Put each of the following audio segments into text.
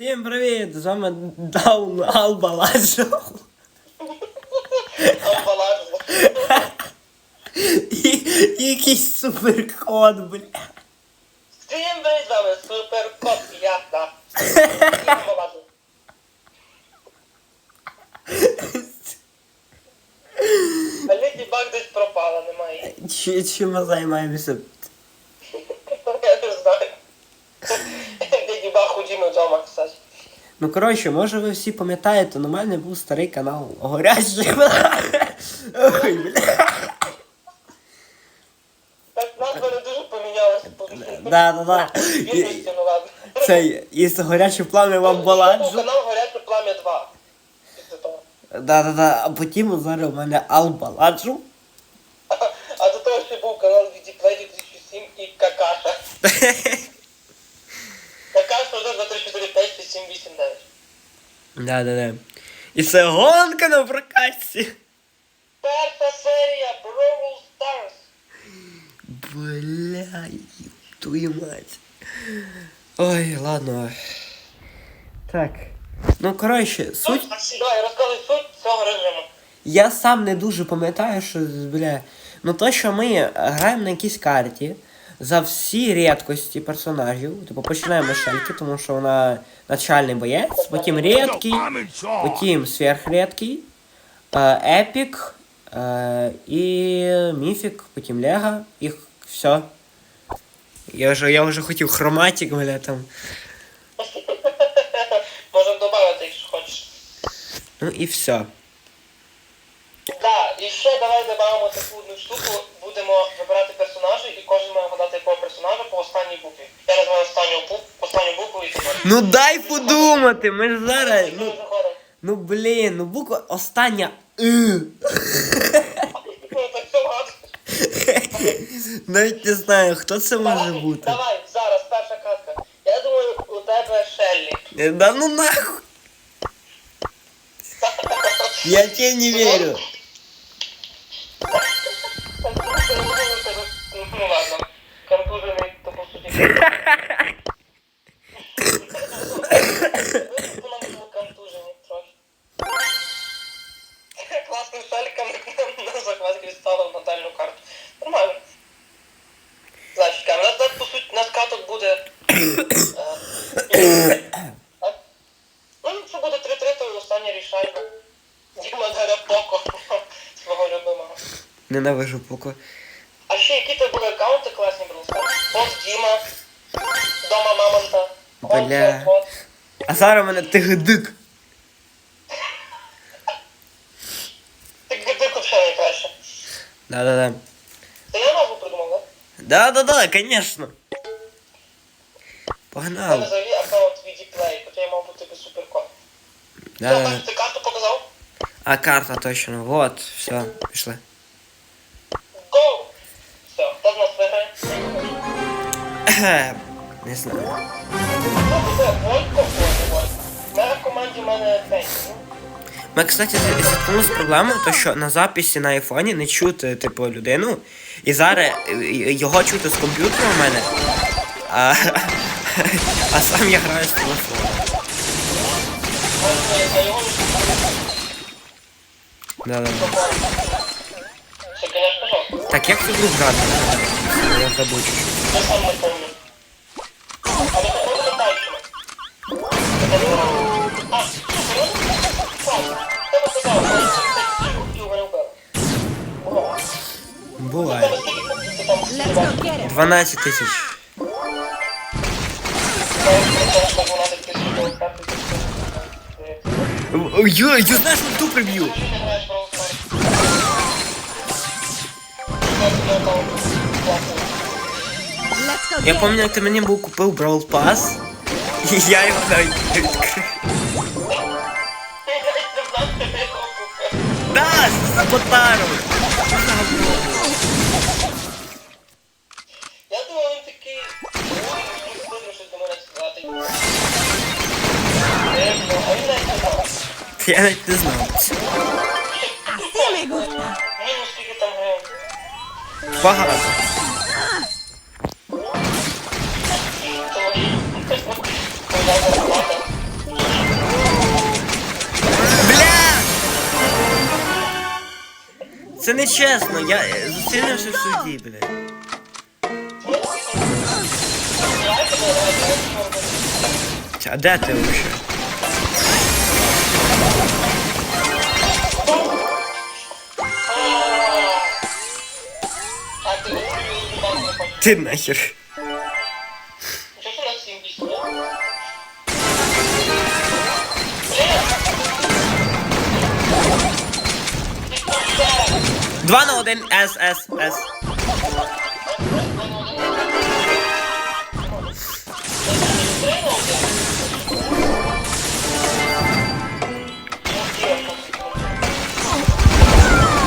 Всім привіт! З вами Даун Албаладжо. Амбалажно. І якийсь суперкод, бля. Всім привіт, з вами Суперкот П'ята. І А Леді Баг десь пропала, немає. Чи, чим ми займаємося? Я не знаю. Баг ходімо вдома, кстати. Ну коротше, може ви всі пам'ятаєте, ну, у мене був старий канал Горячий. Ой, бля. Так назва не дуже помінялася. Да, да, да. Відповідь, ну ладно. Цей із горячим плам'ям Був Албаладжо. канал Горяче Плам'я 2. Після того. Да, да, да. А потім зараз у мене Албаладжо. А до того ще був канал Відіплей 2007 і. Какаша вже 2, 3, 4, 5, 6, 7, 8, 9. Да, да, да. І це гонка на прокатці. Перша серія Brawl Stars. Бля, твою мать. Ой, ладно. Так. Ну, коротше, суть. Давай, розказуй суть цього режиму. Я сам не дуже пам'ятаю, що, бля. Ну то, що ми граємо на якійсь карті за всі рідкості персонажів. Типу починаємо з шельки, тому що вона начальний боєць, потім рідкий, потім сверхрідкий, е, епік е, і міфік, потім лего, і все. Я вже, я вже хотів хроматик, бля, там. Можемо додати, якщо хочеш. Ну і все. Да, і ще давай додамо таку одну штуку. Будемо вибирати персонажі, і кожен має вгадати якого персонажа по останній букві. Я називаю останню букву, останню букву і тебе. Ну дай подумати, ми ж зараз. Ну, ну блін, ну буква остання. Ну. Навіть не знаю, хто це може бути. Давай, зараз, перша катка. Я думаю, у тебе Шеллі. Е, Да ну нахуй. Я тебе не верю. Контужений трохи. На захват кристалу в натальну карту. Нормально. Значить, у е. Ну, якщо буде 3-3, то останнє рішальне. Діма поко свого любимого. Ненавижу поко. Бля. от, от. А зараз у мене тигдик. Ти дико ще найкраще. Да-да-да. Це я назву придумав, так? Да-да-да, конечно. Це Погнали. взагалі аккаунт VDPlay, хоча я мав бути без суперкод. Да, Що, да. бачиш, ти карту показав? А карта точно. Вот, все, пішли. Go! Все, хто з нас виграє? Не знаю. Ми, кстати, зіткнулися з проблемою, то що на записі на айфоні не чути, типу, людину. І зараз його чути з комп'ютера у мене. А, а сам я граю з телефону. Так, як тут грати? Я чуть-чуть. 12 тисяч. Ой, ти знаєш, ту приб'ю. Let's go Я get him. пам'ятаю, як ти мені був купив Brawl Pass, і я його навіть не відкрив. Да, з Ботаром. Я навіть не знав. Багато. Бля! Це не чесно, я е, зустрінувся в суді, бля. А де ти вообще? А ти не хочеш. Ти нахер. Що ж у нас 70? Два на один, С, С, С.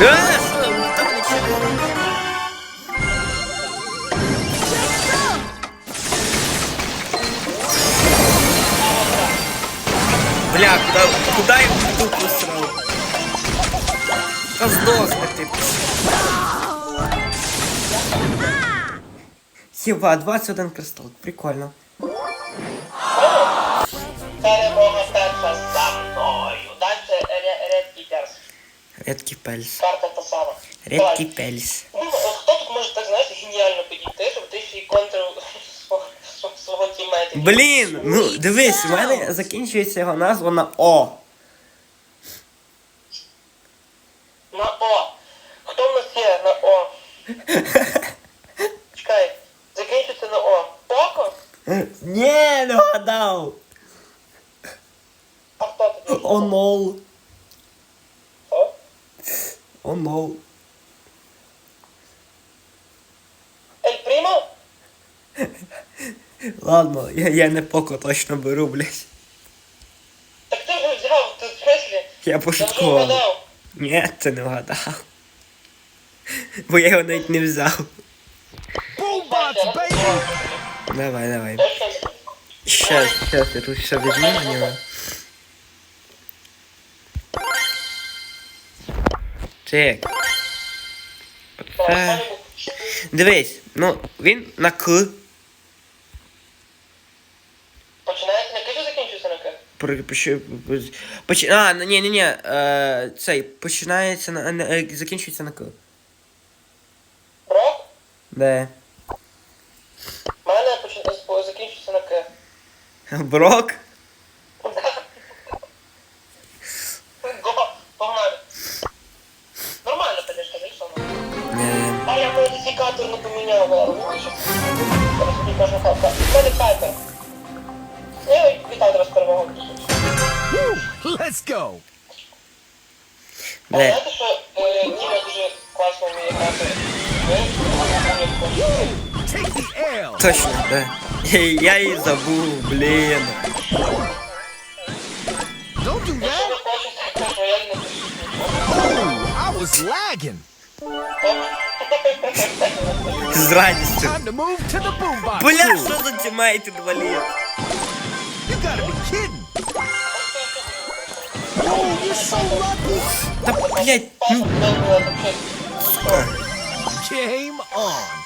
Е, Бля, куда, куда я в дупу срал? Та здохни ти. Хіба, 21 кристал, прикольно. Перемога перша за мною. Дальше Red Keepers. Редкий пельс. Карта та сама. Редкий Давай. пельс. Ну, хто тут може так, знаєш, геніально підійти, щоб ти ще й контрив свого, свого? Блін, ну дивись, у мене закінчується його назва на О. На О. Хто в нас є на О? Чекай. Закінчиться на О. Око? Ні, не вгадав. А хто тобі? Онол. О? Онол. Ель Прімо? Ладно, я, я не поко точно беру, блядь. Так ти вже взяв, ти в смислі? Я пошуткував. Ні, ти не вгадав. Бо я його навіть не взяв. Boombox, baby! Давай, давай. Щас, щас, я тут все візьму на нього. Так, Оце. Дивись, ну він на К. Починається на К чи закінчується на К? При- поч- поч- А, ні, ні, ні. Е, цей починається на, е, закінчується на К. Брок? Де? Мене почи- закінчується на К. Брок? да. Я її забув, блін. Don't do Якщо that! ви хочете, то я не пишу. Ooh, I was lagging! З радістю. Time to move to the boombox! Бля, crew. що за тімейт інвалід? You gotta be kidding! Oh, you're so lucky! Та, блядь, ну, Game on!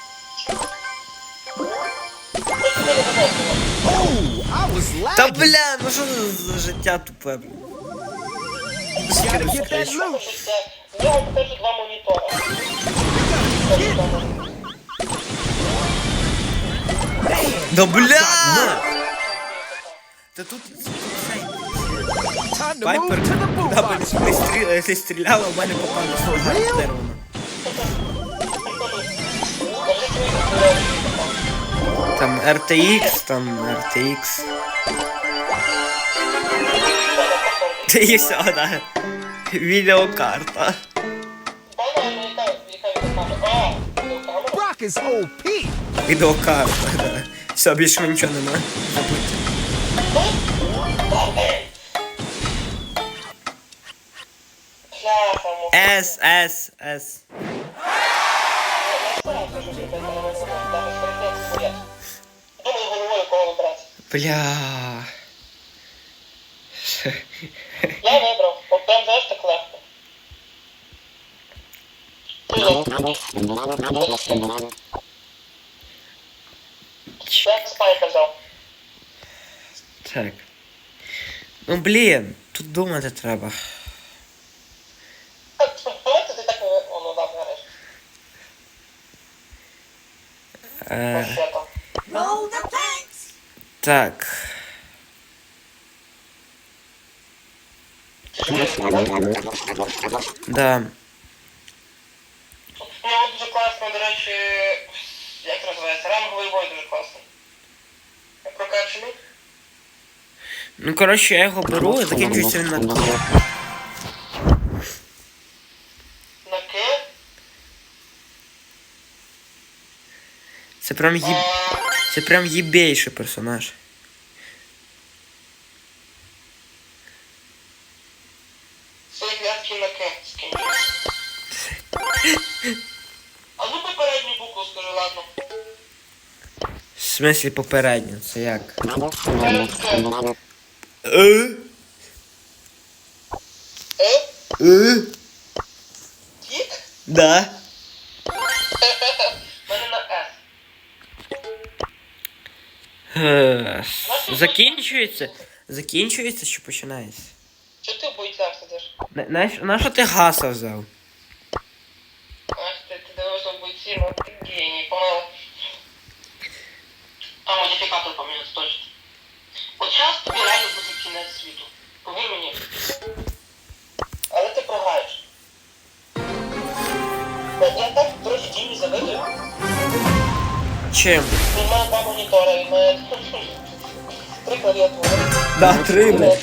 Та lagging! бля, ну що за життя тупе, блін. Gotta get that loot! В нього покажу два монітора. Да бля! Та тут цей Time to Пайпер, move to the куди б boombox! не стріляла, ти стріляла, в мене попав на свого характеру. Там RTX, там RTX. І все, да. Відеокарта. Відеокарта, да. Все, більше нічого нема. С, С, С. Бля. Я вибрав, бо прям знаєш так легко. Як спай казав. Так. Ну блін, тут думати треба. Думати ти так е, воно е. там граєш. Е... Що? Так. Да. У нього дуже класно, до речі, як називається? Ранговий бой дуже класний. Прокачаний. Ну, коротше, я його беру і закінчується він на Q. На К. Це прям їб... Це прям їбейший персонаж. А ну попередню букву скажи, ладно. В смислі попередньо, це як? Перед Е? Е? Е? Да. Закінчується? Закінчується чи починається? Чого ти в бойцях сидиш? На- що ти гаса взяв? Ах, ти, дивишся в бойці, ну ти геній, помило. А, модифікатор поміняти, точно. От час тобі реально буде кінець світу. Повір мені. Але ти програєш. Я так, Чим? Два три клавіатури. Да, три, блядь.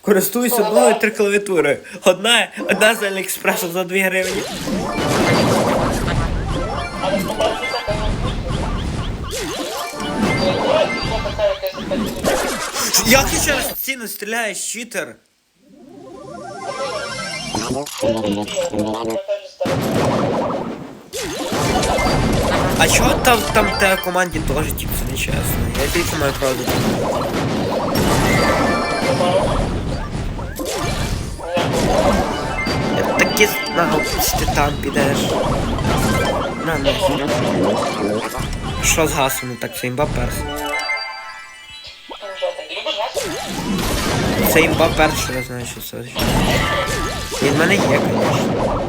Користуюсь одною три клавіатури. Одна, одна з Аліекспресу за 2 гривні. Але така опять Як ти через стіну стріляєш, читер? А чого там, там тебе команді теж типу, це нечесно? Я тільки маю правду. Знав, що ти там підеш. На, на. Що з гасом не так? Це імба перс. Це імба перс, я знаю, що це. Він в мене є, звісно.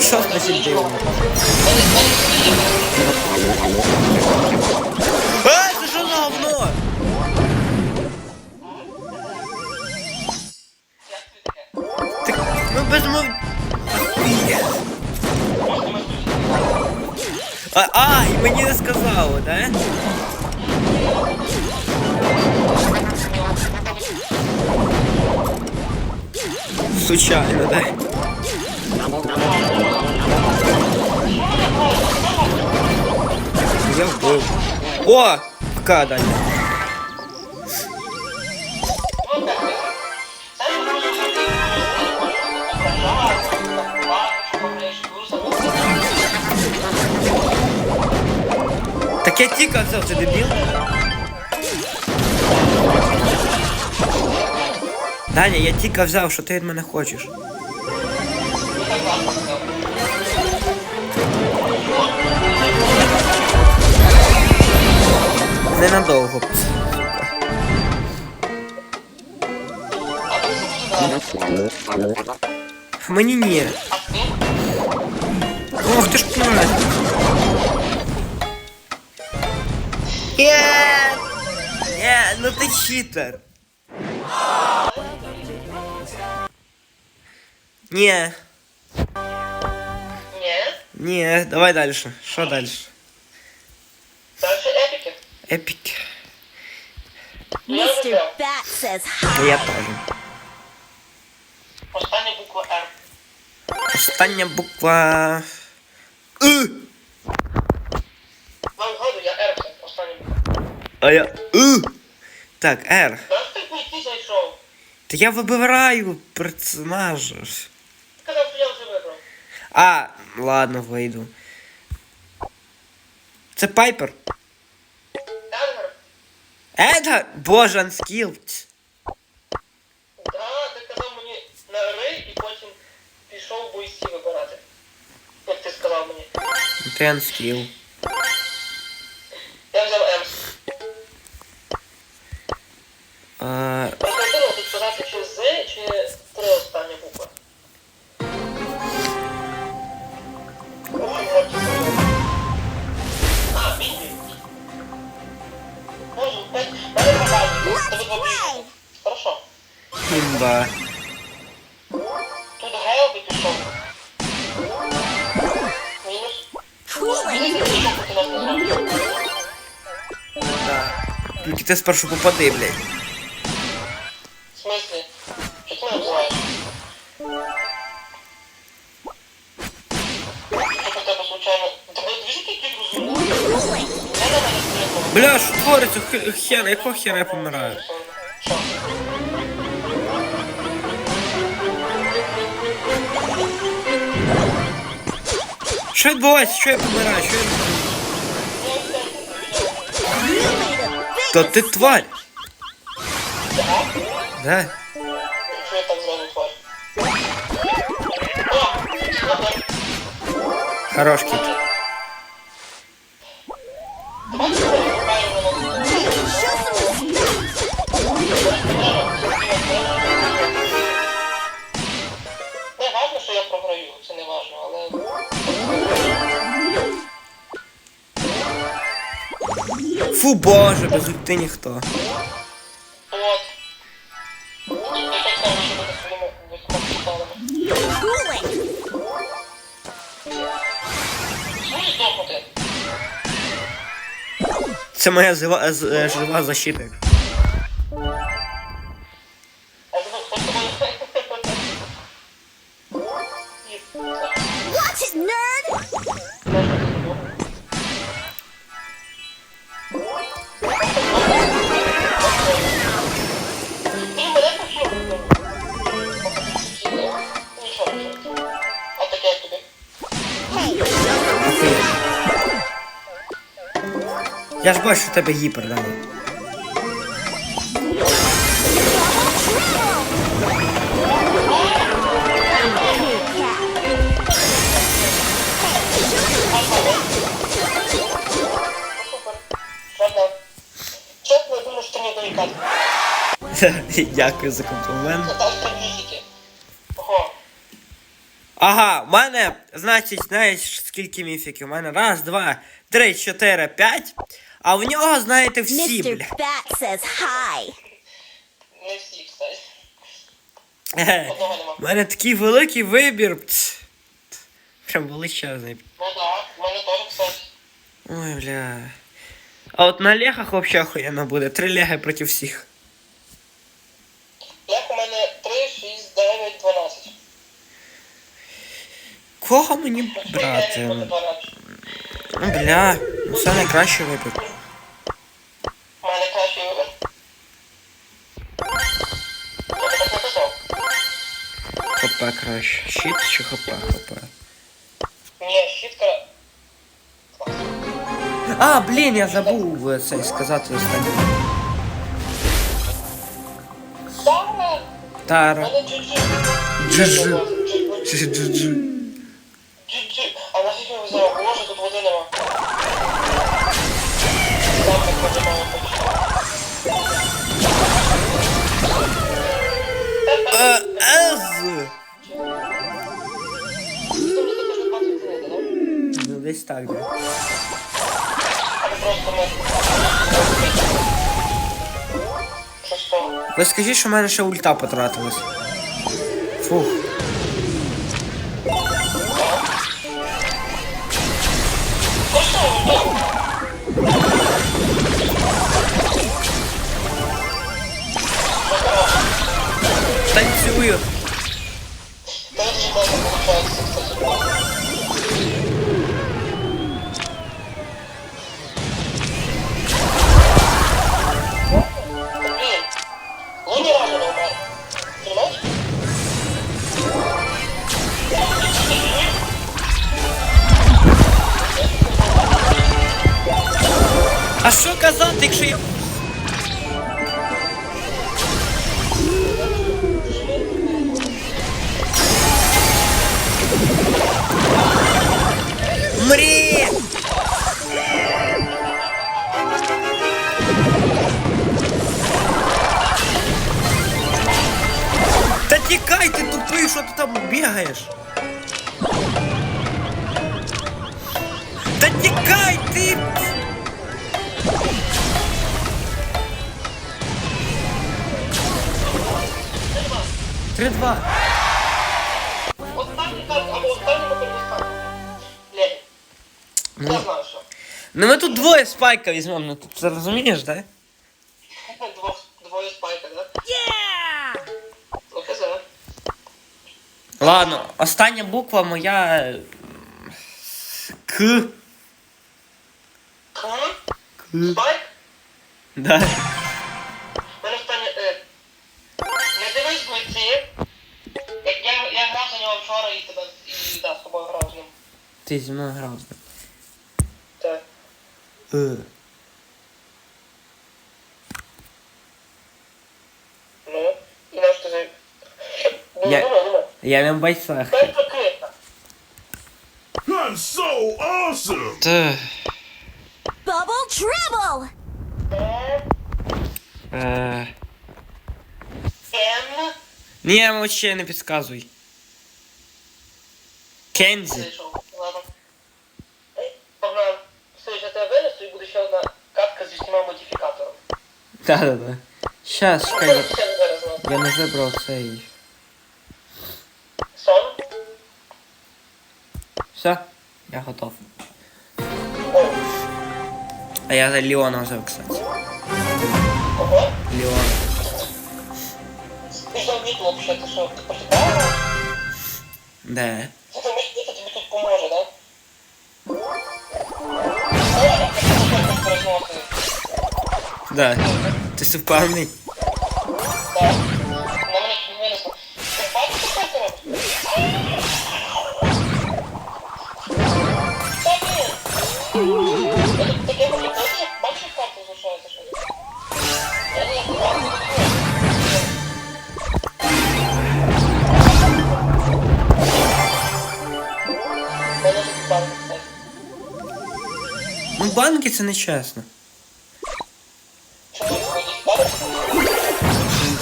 Що значить дивно? А, це що за говно? Так, ну без мов... А, а, і мені не сказало, да? Случайно, да? Я вбив. О! Пока, Даня. Так я тільки взяв, ти дебіл? Даня, я тільки взяв, що ти від мене хочеш. Ненадовго. Мені ні. Ох ти ж мразь. Є! Є, ну ти читер. Ні. Ні. Ні, давай далі. Що далі? Дальше епіки. Епік. Я вже Mr. взяв. Bat says hi. Ну, Я теж. Остання буква Р. Остання буква. И. Вам згоду, я Р взяв. Остання буква. А я. И. Так, R. Знаєш, ти бойці зайшов? Та я вибираю персонажа. Ти казав, що я вже вибрав. А, ладно, вийду. Це Пайпер. Едгар? Едгар? Боже, Unskilled. Да, ти казав мені на Р і потім пішов бойці вибирати. Як ти сказав мені. Ти Unskill. Я взяв М. А, Просто я думав, тут сказати чи З, чи три остання буква. Хорошо. Імба. Тут пішов. Мінус. Мінус пішов, не. Да. Тільки ти спершу попади, блядь. В смислі? Що ти мене обзиваєш? Що тебе случайно? Тебе дві які розумні? Не на мене стрільнуло. Бля, що твориться? Хе- Хер, якого хера я помираю? Що відбувається? Що я помираю? Що я... То ти тварь. Да? Що я так зразу тварь? О! Ага. Хорош кіт. Фу боже, без ульти ніхто. Це моя жива, е, жива защита. Я ж бачу, що у тебе гіпер, да. Супер. Жодна. Чесно, я думаю, що ти мені довікати. Дякую за комплімент. Ага, в мене, значить, знаєш, скільки міфіків? У мене раз, два, три, чотири, п'ять. А в нього, знаєте, всі, бля. Не всі, кстати. Одного нема. У мене такий великий вибір. Ц- Прям величезний. Ну да, в мене теж, кстати. Ой, бля. А от на лехах вообще охуєнно буде. Три леги проти всіх. Як у мене 3, 6, 9, 12. Кого мені брати? 12. Ну, Бля, ну це найкращий вибір. У мене кращий вибір. Я так не казав. ХП краще. Щит чи ХП? ХП. Ні, щітка. А, блін, я забув е, це сказати останнє. Да, у Тара. мене GG. Джи-джи. GG. Джи-джи. Ну десь так, да. Ви скажіть, що в мене ще ульта потратилась. Фух. Танцюю. Та Что ты там бегаешь? Та тікай ты! Три-два. Останній так, або останній потім Блять. Я знаю. Ну ми тут двоє спайка візьмемо, ну ти це да? Двох Ладно, остання буква моя. е, К. К? К. Да. Мене останнє... Е... Не дивись бойці. Я, я, грав за нього вчора і тебе... І да, з тобою грав з ним. Ти зі мною грав. Так. Е. Ну, і на що ти... Ну, Я- думай, думай. Я не в бойцах. I'm so awesome! Та. Bubble Dribble! Е. М. Ні, вообще не підказуй. Кензі. Ладно. Погнав. Слухай, я тебе винесу і буде ще одна катка зі всіма модифікатором. Да-да-да. Щас, Ну, чекай. Я не вибрав цей. Все, я готов. О. А я за Леона взяв, кстати. Ого. Леона. Ти ж замітив вообще, ти що, ти почитав? Де? Це там Міша тобі тут поможе, да? О, я так розносив. Да. Ну банки це не чесно.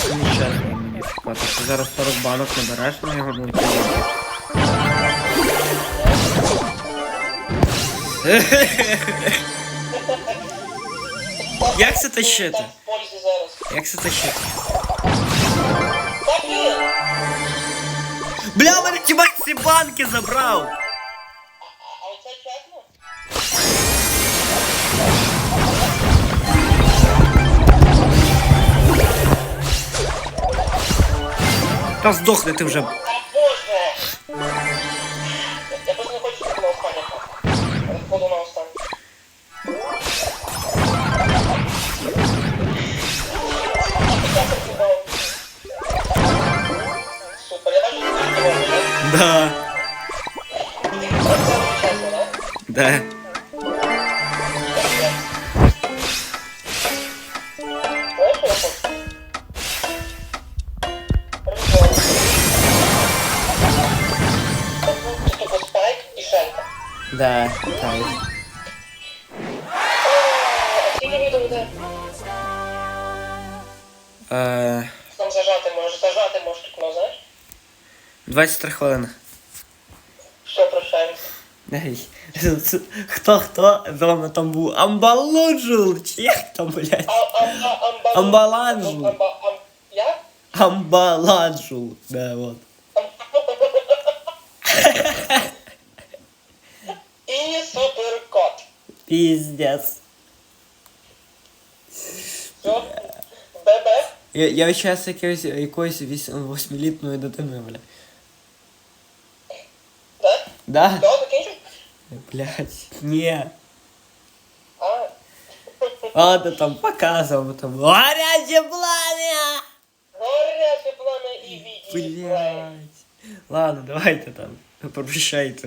Це, не чесно мені шукати. Ти зараз 40 банок набереш на його будуть. Як це тащити? Як це тащити? Бля, мене тімак ці банки забрав! Та здохни ти вже. 23 хвилини. Все, прощаємося. Ей, Хто хто дома там був? Амбалоджул! Чи як там, блядь? А, а, а, амба... Амбаланжу. Амба... Ам... Як? Амбаладжул. Да, вот. І суперкот. Пиздец. Все. Бебе. Я, я зараз якоюсь, якоюсь віс- восьмилітною дитиною, бля. Да? Да? Да, закінчив? Блядь, ні. А. А, ти там показував, там горяче пламя! Горяче пламя і відійшли. Блядь. Ладно, давайте там. Прощайте.